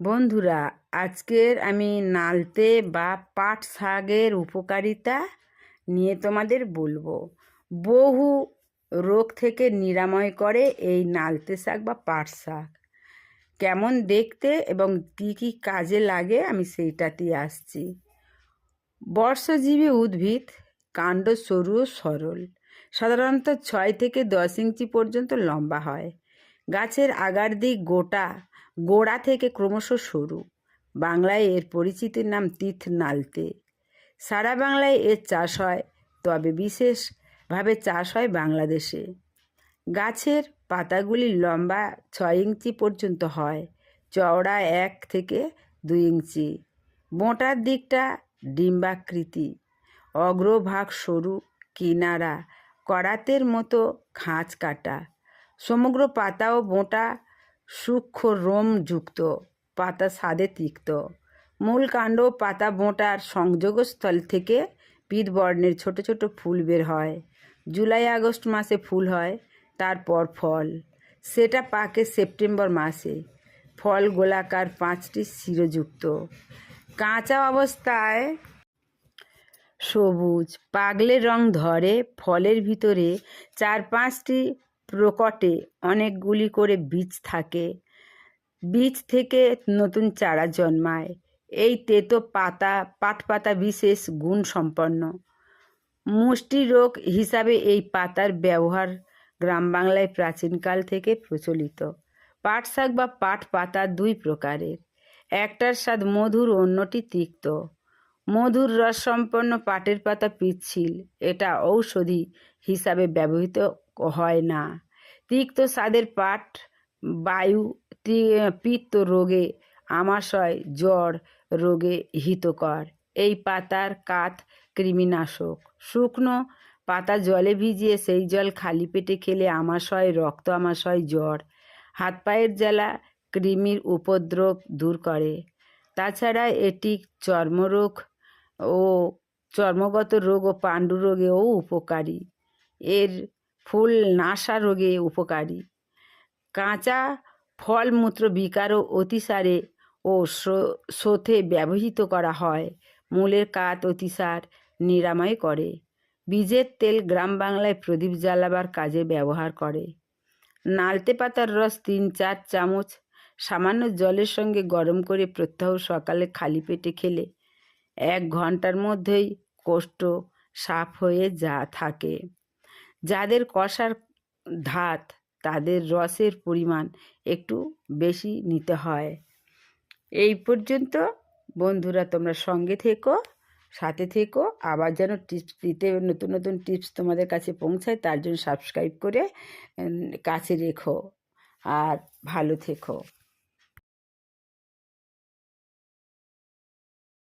বন্ধুরা, আজকের আমি নালতে বা পাট শাকের উপকারিতা নিয়ে তোমাদের বলব। বহু রোগ থেকে নিরাময় করে এই নালতে শাক বা পাট শাক। কেমন দেখতে এবং কী কী কাজে লাগে আমি সেইটাতেই আসছি। বর্ষজীবী উদ্ভিদ, কাণ্ড সরু ও সরল। সাধারণত ছয় থেকে দশ ইঞ্চি পর্যন্ত লম্বা হয়। গাছের আগার দিক গোটা, গোড়া থেকে ক্রমশ সরু। বাংলায় এর পরিচিতির নাম তিথ নালতে। সারা বাংলায় এর চাষ হয়, তবে বিশেষভাবে চাষ হয় বাংলাদেশে। গাছের পাতাগুলি লম্বা ছয় ইঞ্চি পর্যন্ত হয়, চওড়া এক থেকে দুই ইঞ্চি। মোটার দিকটা ডিম্বাকৃতি, অগ্রভাগ সরু, কিনারা, করাতের মতো খাঁজ কাটা। সমগ্র পাতা ও বোঁটা সূক্ষ্ম রোমযুক্ত পাতা স্বাদে তিক্ত। মূল কাণ্ড পাতা বোঁটার সংযোগস্থল থেকে পিত বর্ণের ছোট ছোট ফুল বের হয়। জুলাই আগস্ট মাসে ফুল হয়, তারপর ফল। সেটা পাকে সেপ্টেম্বর মাসে। ফল গোলাকার পাঁচটি শিরযুক্ত। কাঁচা অবস্থায় সবুজ পাগলে রং ধরে, ফলের ভিতরে চার পাঁচটি প্রকটে অনেকগুলি করে বীজ থাকে। বীজ থেকে নতুন চারা জন্মায়। এই তেতো পাতা পাতা বিশেষ গুণ সম্পন্ন মুষ্টি রোগ হিসাবে এই পাতার ব্যবহার গ্রাম বাংলায় প্রাচীনকাল থেকে প্রচলিত। পাট শাক বা পাট পাতা দুই প্রকারের। একটার স্বাদ মধুর, অন্যটি তিক্ত। মধুর রস সম্পন্ন পাটের পাতা পিচ্ছিল। এটা ঔষধি হিসাবে ব্যবহৃত হয় না। তিক্ত স্বাদের পাট, বায়ু পিত্ত রোগে আমাশয়, জ্বর রোগে হিতকর। এই পাতার কাত কৃমিনাশক। শুকনো পাতা জলে ভিজিয়ে সেই জল খালি পেটে খেলে আমাশয়, রক্ত আমাশয়, জ্বর হাত পায়ের জ্বালা কৃমির উপদ্রব দূর করে। তাছাড়া এটি চর্মরোগ ও চর্মগত রোগ ও পাণ্ডু রোগেও উপকারী। এর ফুল নাসা রোগে উপকারী। কাঁচা ফলমূত্র বিকার ও অতিসারে ও স্রোতে ব্যবহৃত করা হয়। মূলের কাত অতিসার নিরাময় করে। বীজের তেল গ্রাম বাংলায় প্রদীপ জ্বালাবার কাজে ব্যবহার করে। নালতে পাতার রস তিন চার চামচ, সামান্য জলের সঙ্গে গরম করে প্রত্যহ সকালে খালি পেটে খেলে এক ঘণ্টার মধ্যেই কোষ্ঠ সাফ হয়ে যা থাকে। যাদের কষার ধাত, তাদের রসের পরিমাণ একটু বেশি নিতে হয়। এই পর্যন্ত, বন্ধুরা, তোমরা সঙ্গে থেকো, সাথে থেকো। আবার যেন টিপস দিতে নতুন নতুন টিপস তোমাদের কাছে পৌঁছায়, তার জন্য সাবস্ক্রাইব করে কাছে রেখো। আর ভালো থেকো।